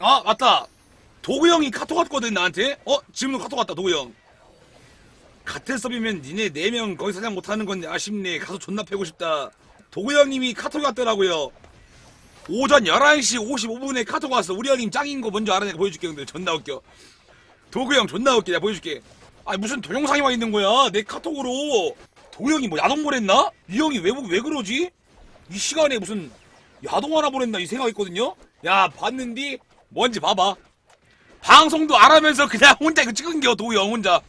아 맞다. 도구 형이 카톡 왔거든 나한테? 어 지금도 카톡 왔다 도구 형. 같은 서비면 니네 네 명 거기 사냥 못하는 건데 아쉽네. 가서 존나 패고 싶다. 도구 형님이 카톡이 왔더라고요. 오전 11시 55분에 카톡 왔어. 우리 형님 짱인 거 뭔지 알아내가 보여줄게 근데 존나 웃겨. 도구 형 존나 웃겨. 내가 보여줄게. 아니 무슨 동영상이 와 있는 거야? 내 카톡으로. 도구 형이 뭐 야동 보냈나? 이 형이 왜, 왜 그러지? 이 시간에 무슨 야동 하나 보냈나? 이 생각했거든요? 야 봤는디 뭔지 봐봐. 방송도 안 하면서 그냥 혼자 이거 찍은 겨 도구 형 혼자.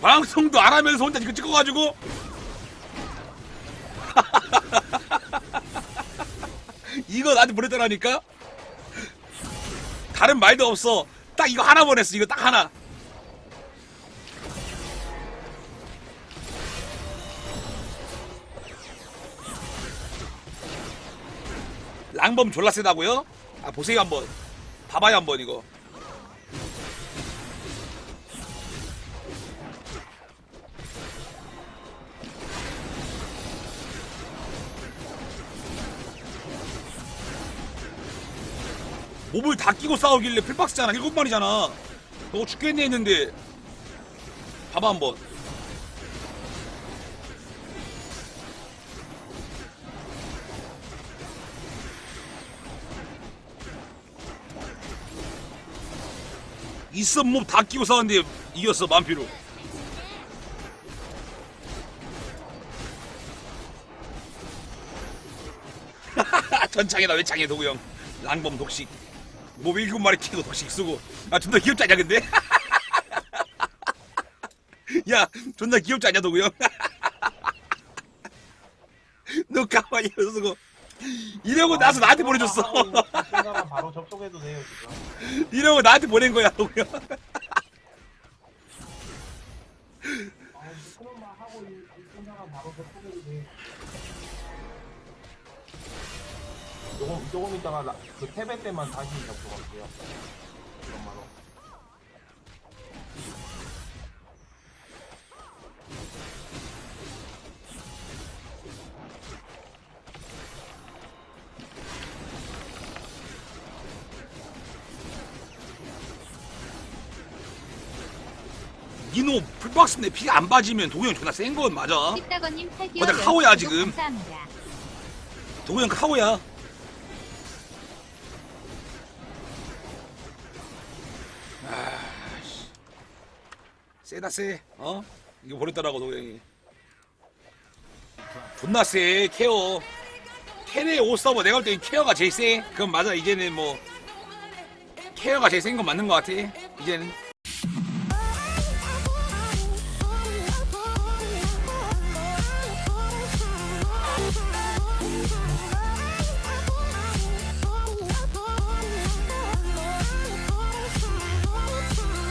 방송도 안 하면서 혼자 이거 찍어가지고. 이거 나한테 보냈더라니까? 다른 말도 없어. 딱 이거 하나 보냈어. 이거 딱 하나 랑범 졸라 세다고요? 아 보세요 한번. 봐봐요 한번 이거. 몹을 다 끼고 싸우길래 풀박스잖아. 일곱 마리잖아. 너 죽겠네 했는데. 봐봐 한번 있어 몹다 끼고 싸웠는데 이겼어 만피로. 전창이다 왜 창해 도구형. 랑범 독식. 몹 일곱 마리 키고 독식 쓰고. 아 존나 귀엽지 않냐 근데? 야 존나 귀엽지 않냐 도구형? 너 가만히 쓰고 이러고 나서 나한테 보내줬어 생각만 바로 접속해도 돼요 지금. 이러고 나한테 보낸 거야 도구형 아, 그런만 하고 이 생각만 바로 접속해도 돼. 조금 조금 있다가 라- 그 태베 때만 다시 접속할게요. 정말로. 니노 풀박스인데 피가 안 빠지면 도구 형 존나 센 건 맞아? 삐따거님 8개월 어, 나 카오야, 연속 지금. 감사합니다. 도구 형 카오야. 아씨. 세다 세. 어? 이거 보냈더라고 도구 형이. 존나 세 케어. 테레 오 서버 내가 볼땐 케어가 제일 세. 그건 맞아 이제는 뭐 케어가 제일 센 건 맞는 것 같아 이제는